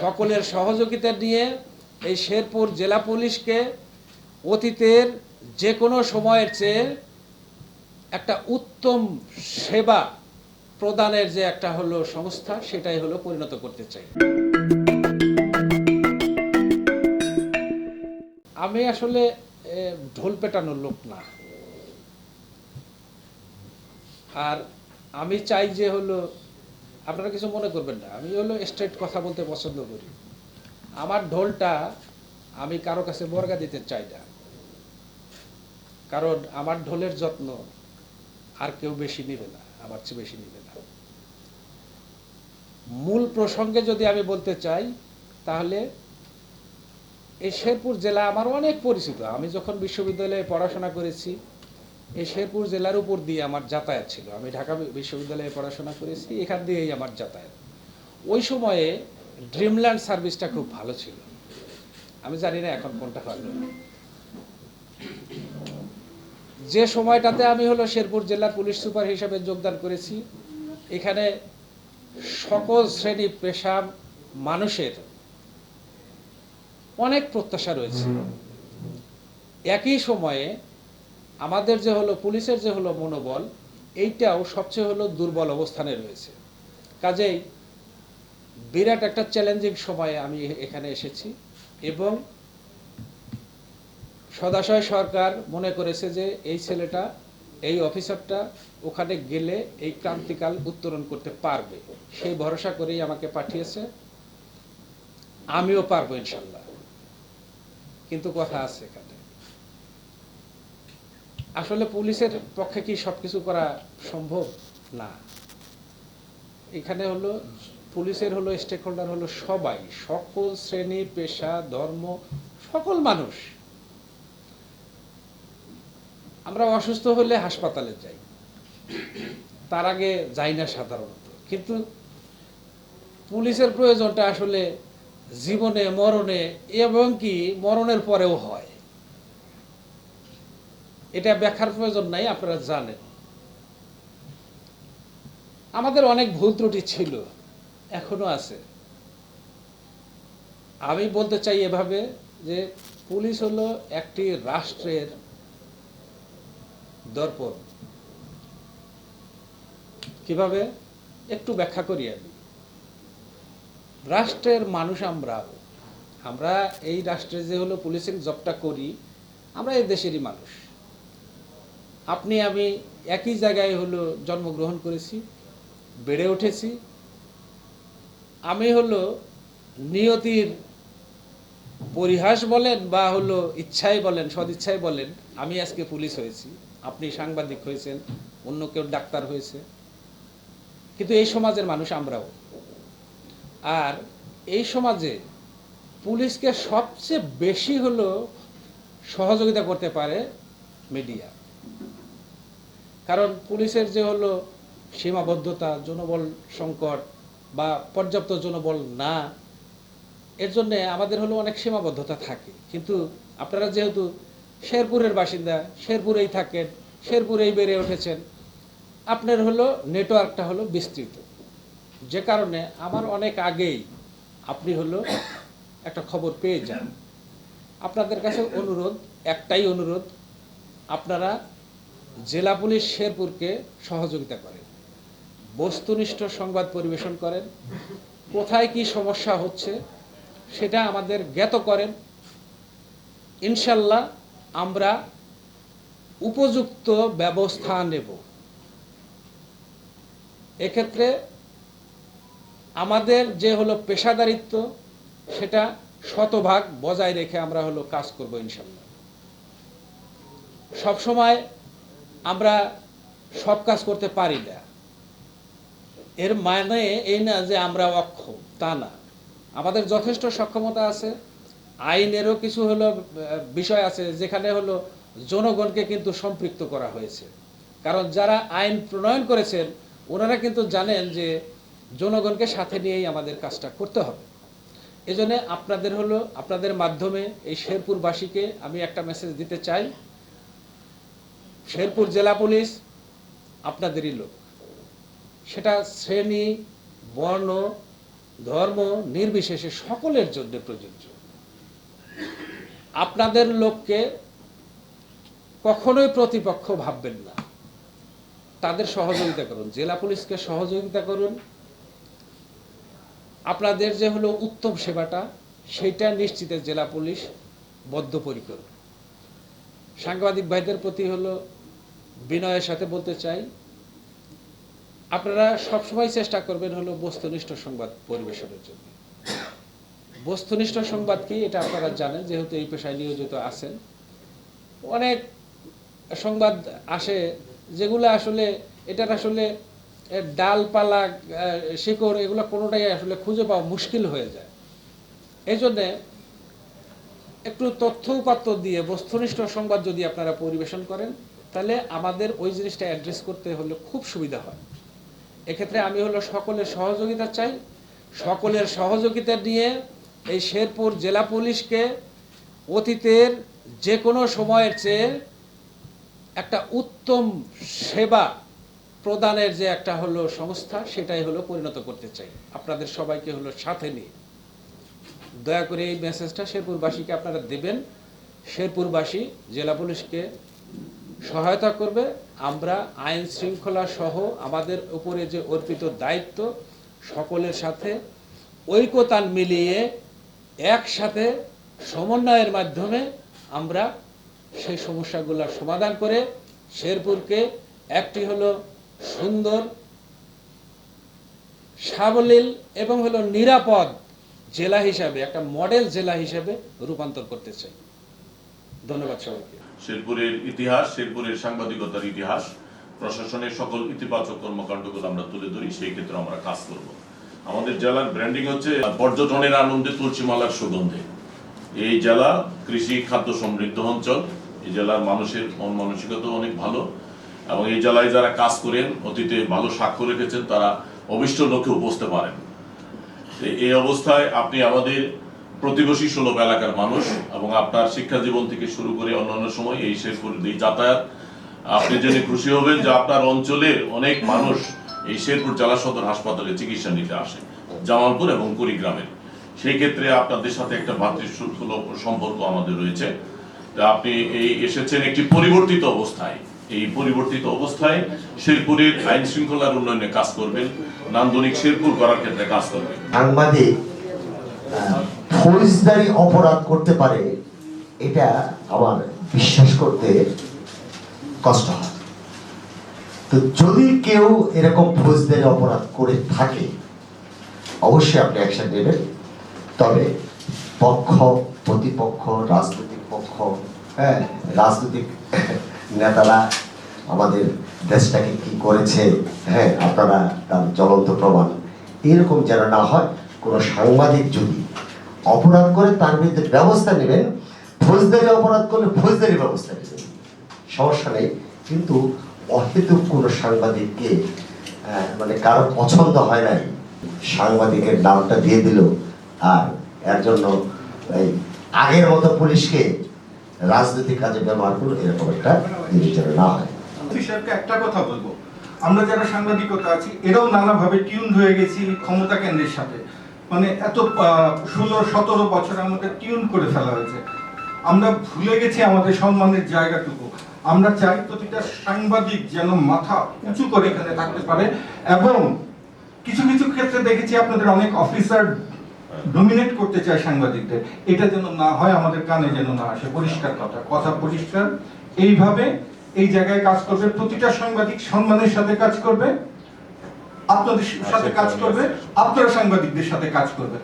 সকলের সহযোগিতা নিয়ে এই শেরপুর জেলা পুলিশকে অতীতের যে কোনো সময়ের চেয়ে একটা উত্তম সেবা প্রদানের যে একটা হলো সংস্থা, সেটাই হলো পরিণত করতে চাই। আমি আসলে ঢোল পেটানোর লোক না। আর আমি চাই যে হলো আপনারা কিছু মনে করবেন না। আমি হলো স্ট্রেট কথা বলতে পছন্দ করি। আমার ঢোলটা আমি কারও কাছে বর্গা দিতে চাই না। কারণ আমার ঢোলের যত্ন আর কেউ বেশি নেবে না, আমার চেয়ে বেশি নেবে না। মূল প্রসঙ্গে যদি আমি বলতে চাই, তাহলে এই শেরপুর জেলা আমার অনেক পরিচিত। আমি যখন বিশ্ববিদ্যালয়ে পড়াশোনা করেছি এই শেরপুর জেলার উপর দিয়ে আমার যাতায়াত ছিল। আমি ঢাকা বিশ্ববিদ্যালয়ে পড়াশোনা করেছি এখান দিয়েই আমার যাতায়াত। ওই সময়ে ড্রিমল্যান্ড সার্ভিসটা খুব ভালো ছিল। আমি জানি না এখন কোনটা ভালো যে সময়টাতে আমি হলো শেরপুর জেলার পুলিশ সুপার হিসেবে যোগদান করেছি এখানে সকল শ্রেণি পেশা মানুষের অনেক প্রত্যাশা রয়েছে। একই সময়ে আমাদের যে হলো, পুলিশের যে হলো মনোবল, এইটাও সবচেয়ে হলো দুর্বল অবস্থানে রয়েছে। কাজেই বিরাট একটা চ্যালেঞ্জিং সময়ে আমি এখানে এসেছি এবং সদাশয় সরকার মনে করেছে যে এই ছেলেটা, এই অফিসারটা ওখানে গেলে এই ক্রান্তিকাল উত্তরণ করতে পারবে। সেই ভরসা করেই আমাকে পাঠিয়েছে। আমিও পারব ইনশাল্লাহ। কিন্তু কথা আছে এখানে। আসলে পুলিশের পক্ষে কি সবকিছু করা সম্ভব? না। এখানে হলো, পুলিশের হলো স্টেক হোল্ডার হলো সবাই। সকল শ্রেণি, পেশা, ধর্ম, সকল মানুষ। আমরা অসুস্থ হলে হাসপাতালে যাই। তার আগে যাই না সাধারণত। কিন্তু পুলিশের প্রয়োজনটা আসলে জীবনে, মরণে এবং কি মরণের পরেও হয়। এটা ব্যাখ্যার প্রয়োজন নাই, আপনারা জানেন। আমাদের অনেক ভুল ত্রুটি ছিল, এখনও আছে। আমি বলতে চাই এভাবে যে পুলিশ হলো একটি রাষ্ট্রের দর্পণ। কীভাবে? একটু ব্যাখ্যা করি আমি। রাষ্ট্রের মানুষ আমরা আমরা এই রাষ্ট্রে যে হলো পুলিশিং জবটা করি, আমরা এই দেশেরই মানুষ। আপনি, আমি একই জায়গায় হলো জন্মগ্রহণ করেছি, বেড়ে উঠেছি। আমি হলো নিয়তির পরিহাস বলেন বা হলো ইচ্ছাই বলেন, সদিচ্ছাই বলেন, আমি আজকে পুলিশ হয়েছি। আপনি সাংবাদিক হয়েছেন, অন্য কেউ ডাক্তার হয়েছে। কিন্তু এই সমাজের মানুষ আমরাও। আর এই সমাজে পুলিশকে সবচেয়ে বেশি হলো সহযোগিতা করতে পারে মিডিয়া। কারণ পুলিশের যে হলো সীমাবদ্ধতা জনবল সংকট বা পর্যাপ্ত জনবল না, এর জন্যে আমাদের হলো অনেক সীমাবদ্ধতা থাকে। কিন্তু আপনারা যেহেতু শেরপুরের বাসিন্দা, শেরপুরেই থাকেন, শেরপুরেই বেড়ে উঠেছেন, আপনার হলো নেটওয়ার্কটা হলো বিস্তৃত। যে কারণে আমার অনেক আগেই আপনি হলো একটা খবর পেয়ে যান। আপনাদের কাছে অনুরোধ, একটাই অনুরোধ, আপনারা জেলা পুলিশ শেরপুরকে সহযোগিতা করেন বস্তুনিষ্ঠ সংবাদ পরিবেশন করেন। কোথায় কি সমস্যা হচ্ছে সেটা আমাদের জ্ঞাত করেন। ইনশাল্লাহ আমরা উপযুক্ত ব্যবস্থা নেব। এক্ষেত্রে আমাদের যে হলো পেশাদারিত্ব, সেটা শতভাগ বজায় রেখে আমরা হলো কাজ করব ইনশাল্লাহ। সবসময় আমরা সব কাজ করতে পারি না। এর মানে এই না যে আমরা অক্ষম, তা না। আমাদের যথেষ্ট সক্ষমতা আছে। আইনেরও কিছু হলো বিষয় আছে যেখানে হলো জনগণকে কিন্তু সম্পৃক্ত করা হয়েছে। কারণ যারা আইন প্রণয়ন করেছেন, ওনারা কিন্তু জানেন যে জনগণকে সাথে নিয়েই আমাদের কাজটা করতে হবে। এজন্য আপনাদের হলো, আপনাদের মাধ্যমে এই শেরপুরবাসীকে আমি একটা মেসেজ দিতে চাই। শেরপুর জেলা পুলিশ আপনাদেরই লোক। সেটা শ্রেণি, বর্ণ, ধর্ম নির্বিশেষে সকলের জন্য প্রযোজ্য। আপনাদের লোককে কখনোই প্রতিপক্ষ ভাববেন না। তাদের সহযোগিতা করুন, জেলা পুলিশকে সহযোগিতা করুন। আপনাদের যে হলো উত্তম সেবাটা সেইটা নিশ্চিতে জেলা পুলিশ বদ্ধপরিকর। সাংবাদিক ভাইদের প্রতি হলো বিনয়ের সাথে বলতে চাই, আপনারা সবসময় চেষ্টা করবেন হলো বস্তুনিষ্ঠ সংবাদ পরিবেশনের জন্য। বস্তুনিষ্ঠ সংবাদ কি, এটা আপনারা জানেন, যেহেতু এই পেশায় নিয়োজিত আছেন। অনেক সংবাদ আসে যেগুলো আসলে, এটার আসলে ডালপালা শিকড়, এগুলো কোনোটাই আসলে খুঁজে পাওয়া মুশকিল হয়ে যায়। এই জন্যে একটু তথ্য উপাত্ত দিয়ে বস্তুনিষ্ঠ সংবাদ যদি আপনারা পরিবেশন করেন তাহলে আমাদের ওই জিনিসটা অ্যাড্রেস করতে হলে খুব সুবিধা হয়। এক্ষেত্রে আমি হলো সকলের সহযোগিতা চাই। সকলের সহযোগিতা নিয়ে এই শেরপুর জেলা পুলিশকে অতীতের যে কোনো সময়ের চেয়ে একটা উত্তম সেবা প্রদানের যে একটা হলো সংস্থা, সেটাই হলো পরিণত করতে চাই। আপনাদের সবাইকে হলো সাথে নিয়ে। দয়া করে এই মেসেজটা শেরপুরবাসীকে আপনারা দেবেন। শেরপুরবাসী, জেলা পুলিশকে সহায়তা করবে। আমরা আইন শৃঙ্খলা সহ আমাদের উপরে যে অর্পিত দায়িত্ব, সকলের সাথে ঐক্যতান মিলিয়ে একসাথে সমন্বয়ের মাধ্যমে আমরা সেই সমস্যাগুলোর সমাধান করে শেরপুরকে একটি হলো সুন্দর, সাবলীল এবং হলো নিরাপদ জেলা হিসাবে, একটা মডেল জেলা হিসাবে রূপান্তর করতে চাই। ধন্যবাদ সবাইকে। শেরপুরের ইতিহাস, শেরপুরের সাংবাদিকতার ইতিহাস, প্রশাসনের সকল ইতিবাচক কর্মকাণ্ডগুলো আমরা তুলে ধরি, সেই ক্ষেত্রে আমরা কাজ করব। আমাদের জেলার ব্র্যান্ডিং হচ্ছে পর্যটনের আনন্দে তুলসীমালার সুগন্ধে। এই জেলা কৃষি খাদ্য সমৃদ্ধ অঞ্চল, এই জেলার মানুষের মন মানসিকতা অনেক ভালো এবং এই জেলায় যারা কাজ করেন, অতীতে ভালো সাক্ষ্য রেখেছেন, তারা অভিষ্ট লক্ষ্যে উপসতে পারেন। এই অবস্থায় আপনি আমাদের প্রতিবেশী সুলভ এলাকার মানুষ এবং আপনার শিক্ষা জীবন থেকে শুরু করে অন্যান্য সময় এই শেরপুর এই যাতায়াত, আপনি জেনে খুশি হবেন যে আপনার অঞ্চলের অনেক মানুষ এই শেরপুর জেলা সদর হাসপাতালে চিকিৎসা নিতে আসে, জামালপুর এবং কুড়িগ্রামের। সেই ক্ষেত্রে আপনাদের সাথে একটা ভাতৃসুলভ সম্পর্ক আমাদের রয়েছে। আপনি এই এসেছেন একটি পরিবর্তিত অবস্থায়। এই পরিবর্তিত অবস্থায় শেরপুরের আইন শৃঙ্খলার উন্নয়নে কাজ করবেন, নান্দনিক শেরপুর করার ক্ষেত্রে কাজ করবেন। সাংবাদিক ফৌজদারি অপরাধ করতে পারে, এটা আমার বিশ্বাস করতে কষ্ট হয়। তো যদি কেউ এরকম ফৌজদারি অপরাধ করে থাকে, অবশ্যই আপনি অ্যাকশন নেবেন। তবে পক্ষ, প্রতিপক্ষ, রাজনৈতিক পক্ষ হ্যাঁ রাজনৈতিক নেতারা আমাদের দেশটাকে কি করেছে হ্যাঁ আপনারা তার জ্বলন্ত প্রমাণ। এরকম যেন না হয়, কোনো সাংবাদিক যদি অপরাধ করে তার বিরুদ্ধে ব্যবস্থা নেবেন, ফৌজদারি অপরাধ করলে ফৌজদারি ব্যবস্থা নেবেন। সমস্যা নেই, কিন্তু অহেতুক কোনো সাংবাদিককে মানে কারও পছন্দ হয় নাই, সাংবাদিকের নামটা দিয়ে দিল, আর এর জন্য এই আগের মতো পুলিশকে রাজনৈতিক কাজে ব্যবহার করল এরকম একটা জিনিস না হয়। একটা কথা বলব। আমরা যারা সাংবাদিকতা আছি, এরাও নানাভাবে টিউন হয়ে গেছি ক্ষমতা কেন্দ্রের সাথে। মানে এত ষোলো, সতেরো বছর আমাদের টিউন করে ফেলা হয়েছে। আমরা ভুলে গেছি আমাদের সম্মানের জায়গাটুকু। আমরা চাই প্রতিটা সাংবাদিক যেন মাথা উঁচু করে এখানে থাকতে পারে এবং কিছু কিছু ক্ষেত্রে দেখেছি আপনাদের অনেক অফিসার ডোমিনেট করতে চায় সাংবাদিকদের। এটা যেন না হয়, আমাদের কানে যেন না আসে। পরিষ্কার কথা কথা পরিষ্কার। এইভাবে এই জায়গায় কাজ করবে, প্রতিটা সাংবাদিক সম্মানের সাথে কাজ করবে। আপনাদের সাথে কাজ করবে আপনারা সাংবাদিকদের সাথে কাজ করবেন।